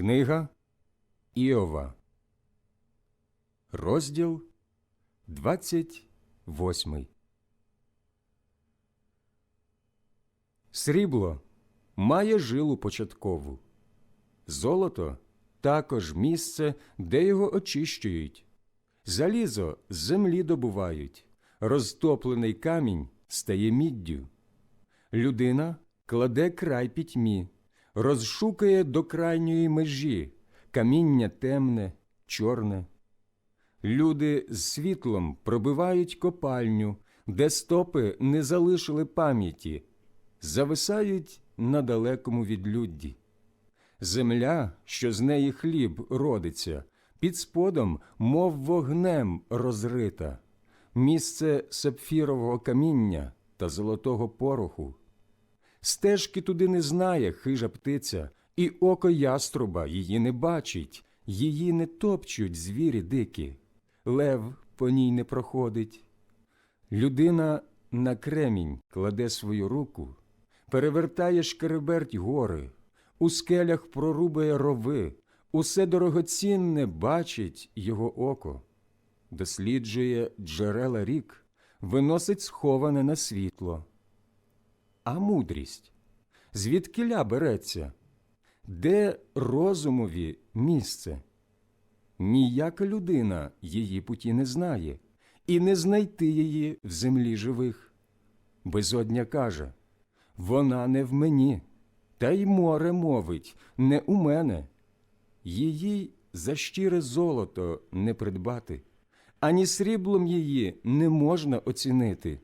Книга Іова, розділ 28. Срібло має жилу початкову, золото також місце, де його очищують, залізо з землі добувають, розтоплений камінь стає міддю. Людина кладе край пітьмі, розшукає до крайньої межі, каміння темне, чорне. Люди з світлом пробивають копальню, де стопи не залишили пам'яті, зависають на далекому відлюдді. Земля, що з неї хліб родиться, під сподом, мов вогнем розрита, місце сапфірового каміння та золотого пороху. Стежки туди не знає хижа птиця, і око яструба її не бачить, її не топчуть звірі дикі, лев по ній не проходить. Людина на кремінь кладе свою руку, перевертає шкереберть гори, у скелях прорубає рови, усе дорогоцінне бачить його око, досліджує джерела рік, виносить сховане на світло. А мудрість? Звідкиля береться? Де розумові місце? Ніяка людина її путі не знає, і не знайти її в землі живих. Безодня каже вона не в мені, та й море мовить не у мене. Її за щире золото не придбати, ані сріблом її не можна оцінити.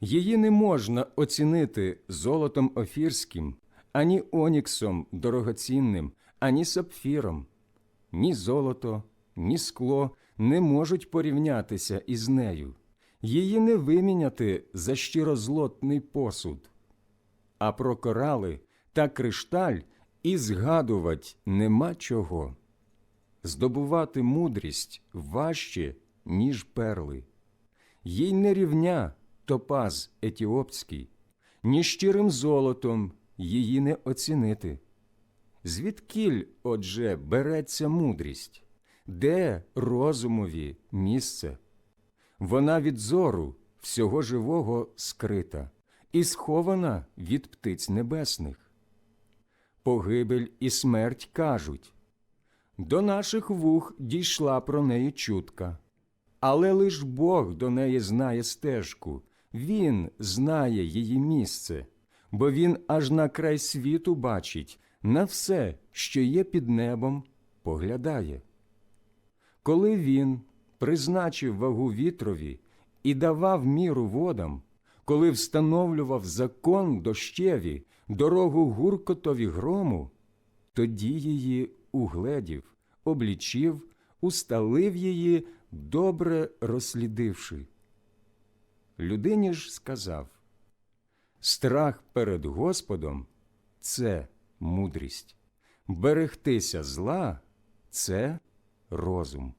Її не можна оцінити золотом офірським, ані оніксом дорогоцінним, ані сапфіром. Ні золото, ні скло не можуть порівнятися із нею. Її не виміняти за щирозлотний посуд. А про корали та кришталь і згадувать нема чого. Здобувати мудрість важче, ніж перли. Їй не рівня топаз етіопський, ні щирим золотом її не оцінити. Звідкіль, отже, береться мудрість, де розумові місце? Вона від зору всього живого скрита і схована від птиць небесних. Погибель і смерть кажуть до наших вух дійшла про неї чутка, але лиш Бог до неї знає стежку, Він знає її місце, бо він аж на край світу бачить, на все, що є під небом, поглядає. Коли він призначив вагу вітрові і давав міру водам, коли встановлював закон дощеві, дорогу гуркотові грому, тоді її угледів, облічив, усталив її, добре розслідивши. Людині ж сказав Страх перед Господом це мудрість, берегтися зла це розум.